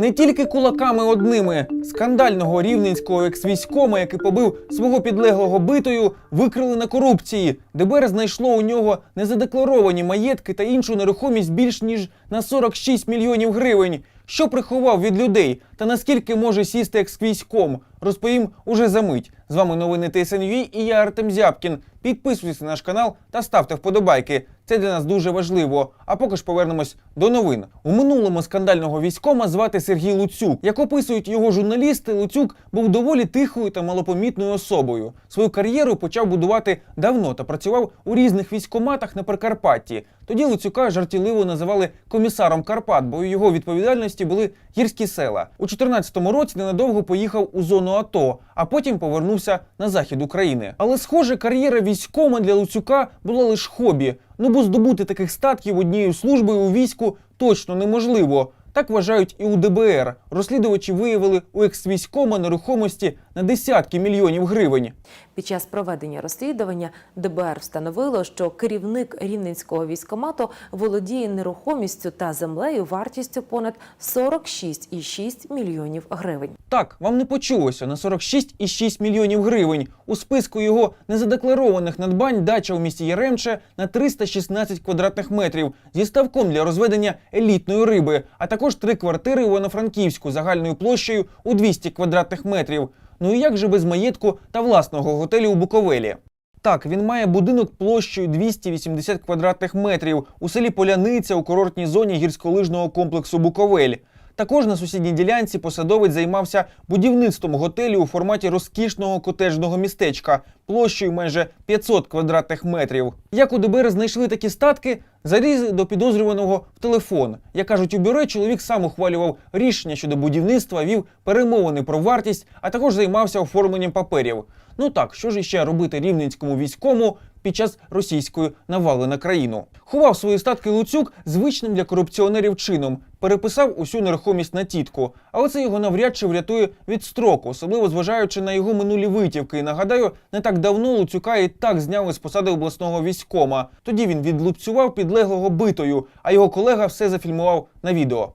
Не тільки кулаками одними скандального рівненського екс-військома, який побив свого підлеглого битою, викрили на корупції. ДБР знайшло у нього незадекларовані маєтки та іншу нерухомість більш ніж на 46 мільйонів гривень. Що приховав від людей та наскільки може сісти екс-військом, розповім уже за мить. З вами новини ТСНЮ і я Артем Зябкін. Підписуйтесь на наш канал та ставте вподобайки. Це для нас дуже важливо. А поки ж повернемось до новин. У минулому скандального військома звати Сергій Луцюк. Як описують його журналісти, Луцюк був доволі тихою та малопомітною особою. Свою кар'єру почав будувати давно та працював у різних військоматах на Прикарпатті. Тоді Луцюка жартівливо називали комісаром Карпат, бо у його відповідальності були гірські села. У 14-му році ненадовго поїхав у зону АТО, а потім повернувся на захід України. Але, схоже, кар'єра військома для Луцюка була лише хобі. Ну бо здобути таких статків однією службою у війську точно неможливо. Так вважають і у ДБР. Розслідувачі виявили у екс-військома нерухомості на десятки мільйонів гривень. Під час проведення розслідування ДБР встановило, що керівник рівненського військомату володіє нерухомістю та землею вартістю понад 46,6 мільйонів гривень. Так, вам не почулося на 46,6 мільйонів гривень. У списку його незадекларованих надбань дача у місті Яремче на 316 квадратних метрів зі ставком для розведення елітної риби, а також три квартири у Івано-Франківську загальною площею у 200 квадратних метрів. Ну і як же без маєтку та власного готелю у Буковелі? Так, він має будинок площею 280 квадратних метрів у селі Поляниця у курортній зоні гірськолижного комплексу Буковель. Також на сусідній ділянці посадовець займався будівництвом готелю у форматі розкішного котеджного містечка площею майже 500 квадратних метрів. Як у ДБР знайшли такі статки? Залізли до підозрюваного в телефон. Як кажуть у бюро, чоловік сам ухвалював рішення щодо будівництва, вів перемовини про вартість, а також займався оформленням паперів. Ну так, що ж іще робити рівненському війському під час російської навали на країну? Ховав свої статки Луцюк звичним для корупціонерів чином, переписав усю нерухомість на тітку. Але це його навряд чи врятує від строку, особливо зважаючи на його минулі витівки. І нагадаю, не так давно Луцюка і так зняли з посади обласного військома. Тоді він відлупцював підлеглого битою, а його колега все зафільмував на відео.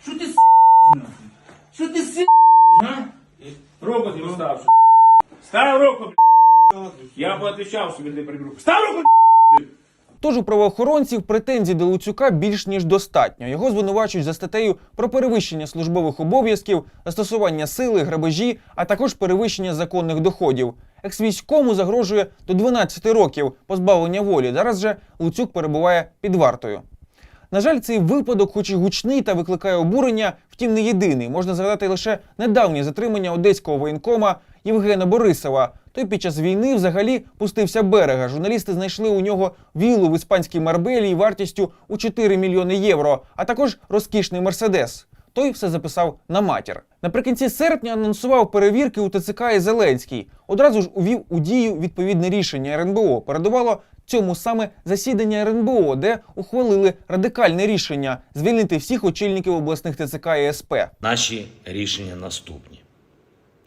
Що ти с***, нахуй? Що ти с***, ти встав. Став руку, блядь. Я поотвечав собі для пригрупи. Став руку, блядь. Тож у правоохоронців претензій до Луцюка більш ніж достатньо. Його звинувачують за статтею про перевищення службових обов'язків, застосування сили, грабежі, а також перевищення законних доходів. Екс-війському загрожує до 12 років позбавлення волі. Зараз же Луцюк перебуває під вартою. На жаль, цей випадок, хоч і гучний та викликає обурення, втім не єдиний. Можна згадати лише недавнє затримання одеського воєнкома Євгена Борисова. Той під час війни взагалі пустився берега. Журналісти знайшли у нього віллу в іспанській Марбелії вартістю у 4 мільйони євро, а також розкішний мерседес. Той все записав на матір. Наприкінці серпня анонсував перевірки у ТЦК і Зеленський. Одразу ж увів у дію відповідне рішення РНБО. Передувало цьому саме засідання РНБО, де ухвалили радикальне рішення звільнити всіх очільників обласних ТЦК і СП. Наші рішення наступні.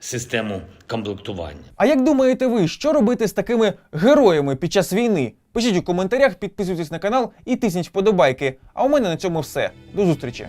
систему комплектування. А як думаєте ви, що робити з такими героями під час війни? Пишіть у коментарях, підписуйтесь на канал і тисніть вподобайки. А у мене на цьому все. До зустрічі!